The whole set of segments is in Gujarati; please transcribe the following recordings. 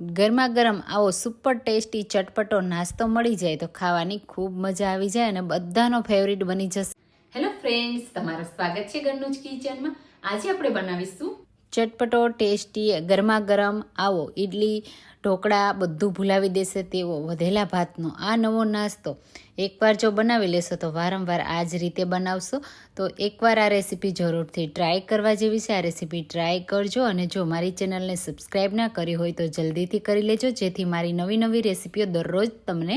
ગરમા ગરમ આવો સુપર ટેસ્ટી ચટપટો નાસ્તો મળી જાય તો ખાવાની ખૂબ મજા આવી જાય અને બધાનો ફેવરિટ બની જશે. હેલો ફ્રેન્ડ્સ તમારું સ્વાગત છે ઘરનું જ કિચનમાં. આજે આપણે બનાવીશું ચટપટો ટેસ્ટી ગરમા ગરમ આવો ઇડલી ઢોકળા બધું ભૂલાવી દેશે તેવો વધેલા ભાતનો આ નવો નાસ્તો એકવાર જો બનાવી લેશો તો વારંવાર આ જ રીતે બનાવશો. તો એકવાર આ રેસીપી જરૂરથી ટ્રાય કરવા જેવી છે. આ રેસીપી ટ્રાય કરજો અને જો મારી ચેનલને સબસ્ક્રાઈબ ના કરી હોય તો જલ્દીથી કરી લેજો, જેથી મારી નવી નવી રેસીપીઓ દરરોજ તમને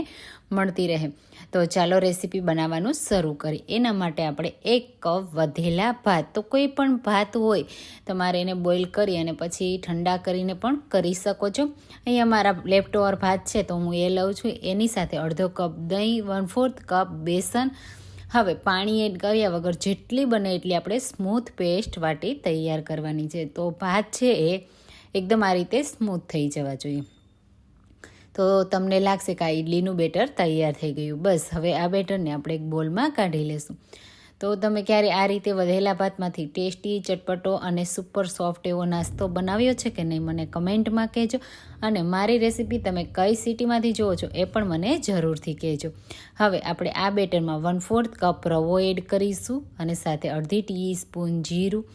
મળતી રહે. તો ચાલો રેસીપી બનાવવાનું શરૂ કરી એના માટે આપણે એક કપ વધેલા ભાત, તો કોઈ પણ ભાત હોય તમારે એને બોઇલ કરી અને પછી ઠંડા કરીને પણ કરી શકો છો. અહીંયા મારા લેફ્ટ ઓવર ભાત છે તો હું એ લઉં છું. એની સાથે અડધો કપ દહીં વન ફોર્થ કપ બેસન. હવે પાણી એડ કર્યા વગર જેટલી બને એટલી આપણે સ્મૂથ પેસ્ટ વાટી તૈયાર કરવાની છે. તો ભાત છે એ એકદમ આ રીતે સ્મૂથ થઈ જવા જોઈએ. તો તમને લાગશે કે આ ઇડલીનું બેટર તૈયાર થઈ ગયું. બસ હવે આ બેટરને આપણે એક બોલમાં કાઢી લેશું. તો તમે ક્યારે આ રીતે વધેલા ભાતમાંથી ટેસ્ટી ચટપટો અને સુપર સોફ્ટ એવો નાસ્તો બનાવ્યો છે કે નહીં મને કમેન્ટમાં કહેજો. અને મારી રેસીપી તમે કઈ સિટીમાંથી જુઓ છો એ પણ મને જરૂરથી કહેજો. હવે આપણે આ બેટરમાં વન ફોર્થ કપ રવો એડ કરીશું અને સાથે અડધી ટી સ્પૂન જીરું,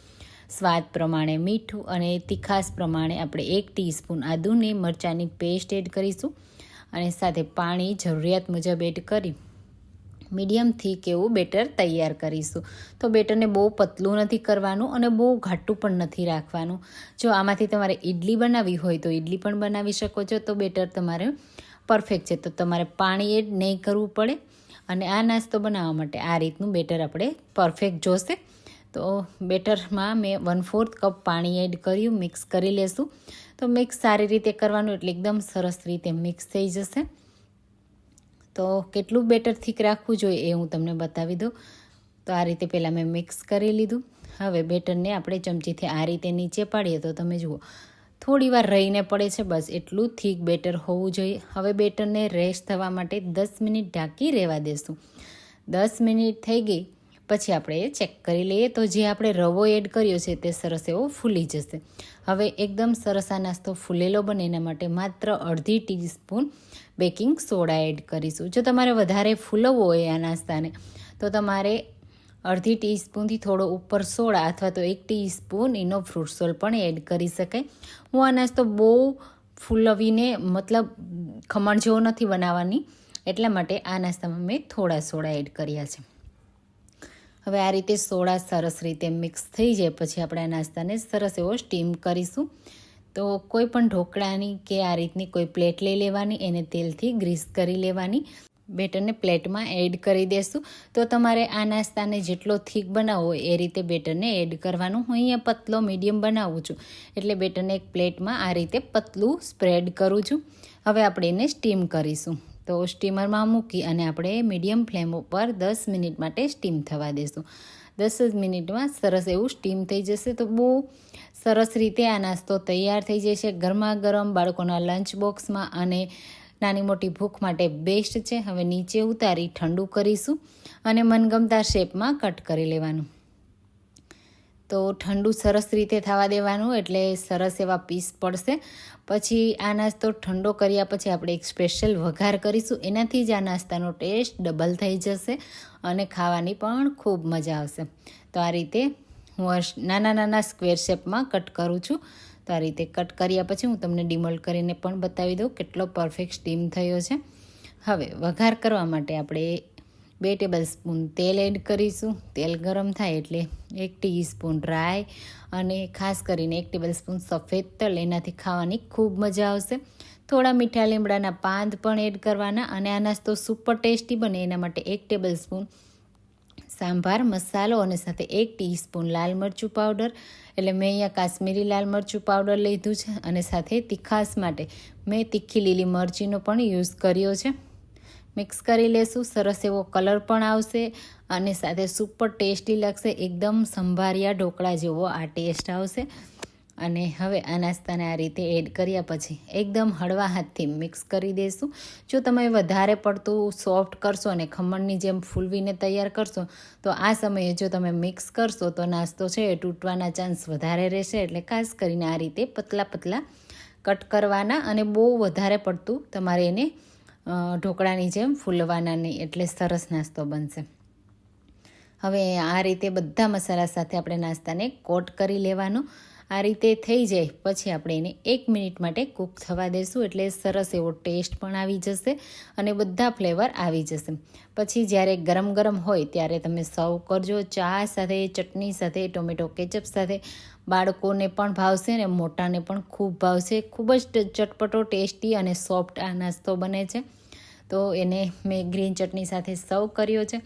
સ્વાદ પ્રમાણે મીઠું અને તીખાસ પ્રમાણે આપણે એક ટીસ્પૂન આદુને મરચાંની પેસ્ટ એડ કરીશું. અને સાથે પાણી જરૂરિયાત મુજબ એડ કરી મીડિયમ થીક એવું બેટર તૈયાર કરીશું. તો બેટરને બહુ પતલું નથી કરવાનું અને બહુ ઘાટું પણ નથી રાખવાનું. જો આમાંથી તમારે ઇડલી બનાવવી હોય તો ઇડલી પણ બનાવી શકો છો. તો બેટર તમારે પરફેક્ટ છે. તો તમારે પાણી એડ નહીં કરવું પડે અને આ નાસ્તો બનાવવા માટે આ રીતનું બેટર આપણે પરફેક્ટ જોશે. તો બેટરમાં મેં વન ફોર્થ કપ પાણી એડ કર્યું, મિક્સ કરી લેશું. તો મિક્સ સારી રીતે કરવાનું એટલે એકદમ સરસ રીતે મિક્સ થઈ જશે. તો કેટલું બેટર થીક રાખવું જોઈએ એ હું તમને બતાવી દઉં. તો આ રીતે પહેલાં મેં મિક્સ કરી લીધું. હવે બેટરને આપણે ચમચીથી આ રીતે નીચે પાડીએ તો તમે જુઓ. થોડી વાર રહીને પડે છે બસ એટલું થીક બેટર હોવું જોઈએ. હવે બેટરને રેસ્ટ થવા માટે દસ મિનિટ ઢાંકી રહેવા દેશું. દસ મિનિટ થઈ ગઈ. પછી આપણે એ ચેક કરી લઈએ. તો જે આપણે રવો એડ કર્યો છે તે સરસ એવો ફૂલી જશે. હવે એકદમ સરસ આ નાસ્તો ફૂલેલો બને એના માટે માત્ર અડધી ટીસ્પૂન બેકિંગ સોડા એડ કરીશું. જો તમારે વધારે ફૂલવવો હોય આ નાસ્તાને તો તમારે અડધી ટીસ્પૂનથી થોડો ઉપર સોડા અથવા તો એક ટીસ્પૂન એનો ફ્રૂટ સોલ પણ એડ કરી શકાય. હું આ નાસ્તો બહુ ફૂલવીને મતલબ ખમણ જેવો નથી બનાવવાની, એટલા માટે આ નાસ્તામાં મેં થોડા સોડા એડ કર્યા છે. હવે આ રીતે સોડા સરસ રીતે મિક્સ થઈ જાય, પછી આપણે આ નાસ્તાને સરસ એવો સ્ટીમ કરીશું. તો કોઈ પણ ઢોકળાની કે આ રીતની કોઈ પ્લેટ લઈ લેવાની, એને તેલથી ગ્રીસ કરી લેવાની. બેટરને પ્લેટમાં એડ કરી દેશું. તો તમારે આ નાસ્તાને જેટલો થીક બનાવવો એ રીતે બેટરને એડ કરવાનું. હું અહીંયા પતલો મીડિયમ બનાવું છું. એટલે બેટરને એક પ્લેટમાં આ રીતે પતલું સ્પ્રેડ કરું છું. હવે આપણે એને સ્ટીમ કરીશું. તો સ્ટીમરમાં મૂકી અને આપણે મીડિયમ ફ્લેમ ઉપર દસ મિનિટ માટે સ્ટીમ થવા દેશું. દસ જ મિનિટમાં સરસ એવું સ્ટીમ થઈ જશે તો બહુ સરસ રીતે આ નાસ્તો તૈયાર થઈ જશે. ગરમા ગરમ બાળકોના લંચ બોક્સમાં અને નાની મોટી ભૂખ માટે બેસ્ટ છે. હવે નીચે ઉતારી ઠંડુ કરીશું અને મનગમતા શેપમાં કટ કરી લેવાનું. તો ઠંડુ સરસ રીતે થવા દેવાનું, એટલે સરસ એવા પીસ પડશે. પછી આ નાસ્તો ઠંડો કર્યા પછી આપણે એક સ્પેશિયલ વઘાર કરીશું. એનાથી જ આ નાસ્તાનો ટેસ્ટ ડબલ થઈ જશે અને ખાવાની પણ ખૂબ મજા આવશે. તો આ રીતે હું નાના નાના સ્ક્વેર શેપમાં કટ કરું છું. તો આ રીતે કટ કર્યા પછી હું તમને ડિમોલ્ડ કરીને પણ બતાવી દઉં કેટલો પરફેક્ટ સ્ટીમ થયો છે. હવે વઘાર કરવા માટે આપણે બે ટેબલ સ્પૂન તેલ એડ કરીશું. તેલ ગરમ થાય એટલે એક ટીસ્પૂન ડ્રાય અને ખાસ કરીને એક ટેબલ સ્પૂન સફેદ તલ. એનાથી ખાવાની ખૂબ મજા આવશે. થોડા મીઠા લીમડાના પાંદ પણ એડ કરવાના અને આ નાસ્તો સુપર ટેસ્ટી બને. એના માટે એક ટેબલ સ્પૂન સાંભાર, મસાલો અને સાથે એક ટીસ્પૂન લાલ મરચું પાવડર એટલે મેં અહીંયા કાશ્મીરી લાલ મરચું પાવડર લીધું છે અને સાથે તીખાસ માટે મેં તીખી લીલી મરચીનો પણ યુઝ કર્યો છે. મિક્સ કરી લેશું. સરસ એવો કલર પણ આવશે અને સાથે સુપર ટેસ્ટી લાગશે. એકદમ સંભારિયા ઢોકળા જેવો આ ટેસ્ટ આવશે. અને હવે આ નાસ્તાને આ રીતે એડ કર્યા પછી એકદમ હળવા હાથથી મિક્સ કરી દઈશું જો તમે વધારે પડતું સોફ્ટ કરશો અને ખમણની જેમ ફૂલવીને તૈયાર કરશો, તો આ સમયે જો તમે મિક્સ કરશો, તો નાસ્તો છે એ તૂટવાના ચાન્સ વધારે રહેશે. એટલે ખાસ કરીને આ રીતે પતલા પતલા કટ કરવાના અને બહુ વધારે પડતું તમારે એને ઢોકળાની જેમ ફૂલવાના નહીં, એટલે સરસ નાસ્તો બનશે. હવે આ રીતે બધા મસાલા સાથે આપણે નાસ્તાને કોટ કરી લેવાનો. આ રીતે થઈ જાય. પછી આપણે એને એક મિનિટ માટે કૂક થવા દેશું એટલે સરસ એવો ટેસ્ટ પણ આવી જશે અને બધા ફ્લેવર આવી જશે. પછી જ્યારે ગરમ ગરમ હોય ત્યારે તમે સર્વ કરજો. ચા સાથે, ચટણી સાથે, ટોમેટો કેચઅપ સાથે. બાળકોને પણ ભાવશે અને મોટાને પણ ખૂબ ભાવશે. ખૂબ જ ચટપટો, ટેસ્ટી અને સોફ્ટ આ નાસ્તો બને છે. તો એને મેં ગ્રીન ચટણી સાથે સર્વ કર્યો છે.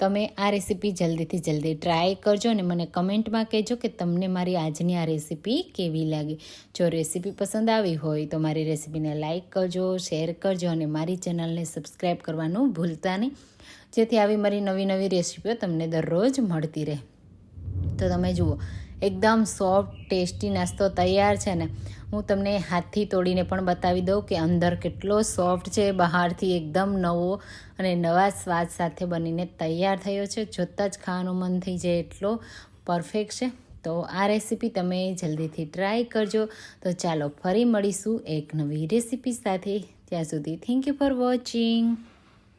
તમે આ રેસીપી જલ્દીથી જલ્દી ટ્રાય કરજો અને મને કમેન્ટમાં કહેજો કે તમને મારી આજની આ રેસીપી કેવી લાગી. જો રેસીપી પસંદ આવી હોય તો મારી રેસીપીને લાઇક કરજો, શેર કરજો અને મારી ચેનલને સબસ્ક્રાઈબ કરવાનું ભૂલતા નહીં. જેથી આવી મારી નવી નવી રેસીપીઓ તમને દરરોજ મળતી રહે. તો તમે જુઓ એકદમ સોફ્ટ ટેસ્ટી નાસ્તો તૈયાર છે ને, હું તમને હાથથી તોડીને પણ બતાવી દઉં કે અંદર કેટલો સોફ્ટ છે, બહારથી એકદમ નવો અને નવા સ્વાદ સાથે બનીને તૈયાર થયો છે. જોતાં જ ખાવાનું મન થઈ જાય એટલો પરફેક્ટ છે. તો આ રેસીપી તમે જલ્દીથી ટ્રાય કરજો. તો ચાલો ફરી મળીશું એક નવી રેસીપી સાથે. ત્યાં સુધી થેન્ક યુ ફોર વોચિંગ